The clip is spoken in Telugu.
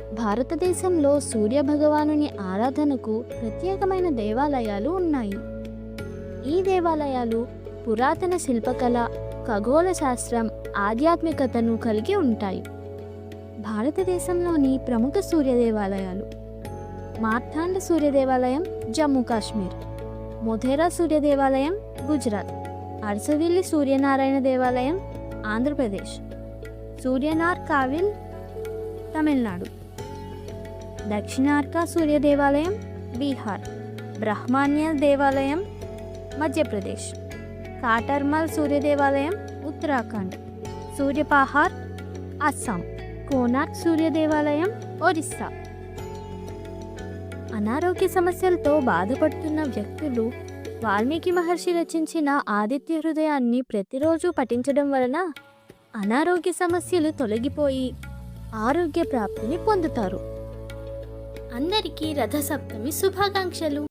భారతదేశంలో సూర్య భగవానుని ఆరాధనకు ప్రత్యేకమైన దేవాలయాలు ఉన్నాయి. ఈ దేవాలయాలు పురాతన శిల్పకళ ఖగోళ శాస్త్రం ఆధ్యాత్మికతను కలిగి ఉంటాయి. భారతదేశంలోని ప్రముఖ సూర్య దేవాలయాలు మార్తాండ సూర్య దేవాలయం జమ్మూ కాశ్మీర్ మొధేరా సూర్య దేవాలయం గుజరాత్ అర్సవిల్లి సూర్యనారాయణ దేవాలయం ఆంధ్రప్రదేశ్ సూర్యనార్ కావిల్ తమిళనాడు. దక్షిణార్క సూర్య దేవాలయం బీహార్ బ్రహ్మాన్య దేవాలయం మధ్యప్రదేశ్ కాటర్మల్ సూర్య దేవాలయం ఉత్తరాఖండ్ సూర్యపాహార్ అస్సాం కోనార్క్ సూర్య దేవాలయం ఒరిస్సా. అనారోగ్య సమస్యలతో బాధపడుతున్న వ్యక్తులు వాల్మీకి మహర్షి రచించిన ఆదిత్య హృదయాన్ని ప్రతిరోజు పఠించడం వలన అనారోగ్య సమస్యలు తొలగిపోయి ఆరోగ్య ప్రాప్తిని పొందుతారు. అందరికీ రథసప్తమి శుభాకాంక్షలు.